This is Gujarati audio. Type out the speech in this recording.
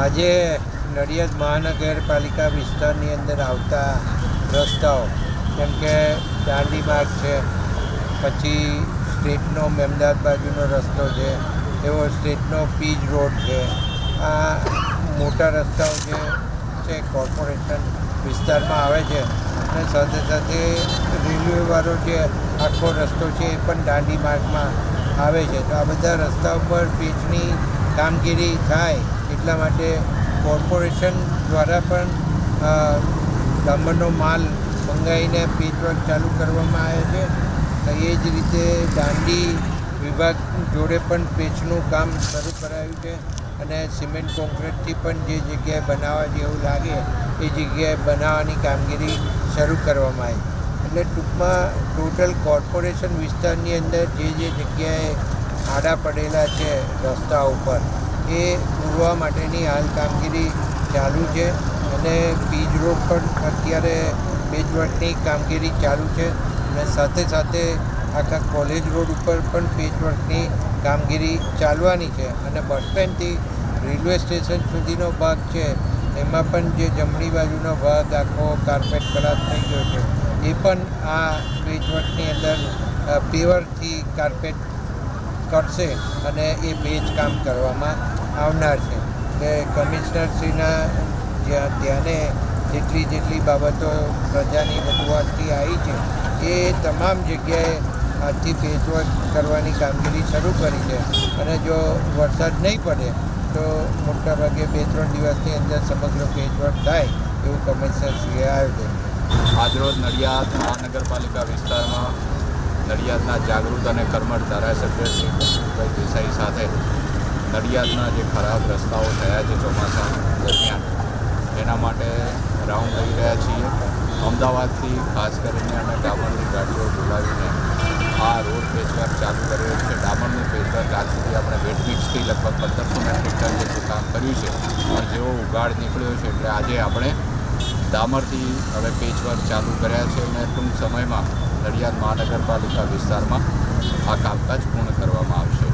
આજે નડિયાદ મહાનગરપાલિકા વિસ્તારની અંદર આવતા રસ્તાઓ જેમ કે દાંડી માર્ગ છે, પછી સ્ટેટનો મેમદાદ બાજુનો રસ્તો છે, એવો સ્ટેટનો પીજ રોડ છે. આ મોટા રસ્તાઓ જે છે, કોર્પોરેશન વિસ્તારમાં આવે છે અને સાથે સાથે રેલવેવાળો જે આખો રસ્તો છે, એ પણ દાંડી માર્ગમાં આવે છે. તો આ બધા રસ્તા ઉપર પીચની કામગીરી થાય. એટલા માટે કોર્પોરેશન દ્વારા પણ ડામરનો માલ મંગાવીને પેચવર્ક ચાલુ કરવામાં આવે છે. એ જ રીતે દાંડી વિભાગ જોડે પણ પેચનું કામ શરૂ કરાયું છે અને સિમેન્ટ કોન્ક્રીટથી પણ જે જગ્યાએ બનાવવા જેવું લાગે, એ જગ્યાએ બનાવવાની કામગીરી શરૂ કરવામાં આવી. એટલે ટૂંકમાં ટોટલ કોર્પોરેશન વિસ્તારની અંદર જે જે જગ્યાએ આડા પડેલા છે રસ્તા ઉપર એ પૂરવા માટેની હાલ કામગીરી ચાલુ છે અને બીજ રોડ પણ અત્યારે પેચવર્કની કામગીરી ચાલુ છે અને સાથે સાથે આખા કોલેજ રોડ ઉપર પણ પેચવર્કની કામગીરી ચાલવાની છે અને બસ સ્ટેન્ડથી રેલવે સ્ટેશન સુધીનો ભાગ છે. એમાં પણ જે જમણી બાજુનો ભાગ આખો કાર્પેટ ખલાસ થઈ ગયો છે. એ પણ આ પેચવર્કની અંદર પેવરથી કાર્પેટ કરશે અને એ બેચ કામ કરવામાં આવનાર છે. ને કમિશનરશ્રીના જ્યાં ધ્યાને જેટલી જેટલી બાબતો પ્રજાની રજૂઆતથી આવી છે, એ તમામ જગ્યાએ આજથી પેચવર્ક કરવાની કામગીરી શરૂ કરી છે. અને જો વરસાદ નહીં પડે, તો મોટાભાગે બે ત્રણ દિવસની અંદર સમગ્ર પેચવર્ક થાય એવું કમિશનરશ્રીએ આયોજન આજરોજ નડિયાદ મહાનગરપાલિકા વિસ્તારમાં નડિયાદના જાગૃત અને કર્મઠ ધારાસભ્ય શ્રી કૌશિકભાઈ દેસાઈ સાથે નડિયાદના જે ખરાબ રસ્તાઓ થયા છે ચોમાસા દરમિયાન એના માટે રાઉન્ડ લઈ રહ્યા છીએ. અમદાવાદથી ખાસ કરીને અને ડામરની ગાડીઓ બોલાવીને આ રોડ પેચવર્ક ચાલુ કર્યો છે. ડામરનું પેચવર્ક આજ સુધી આપણે વેટ મિક્સથી લગભગ પંદરસો મેટ્રિક ટન જેટલું કામ કર્યું છે. પણ જેવો ઉગાડ નીકળ્યો છે એટલે આજે આપણે ડામરથી હવે પેચવર્ક ચાલુ કર્યા છે અને ટૂંક સમયમાં નડિયાદ મહાનગરપાલિકા વિસ્તારમાં આ કામકાજ પૂર્ણ કરવામાં આવશે.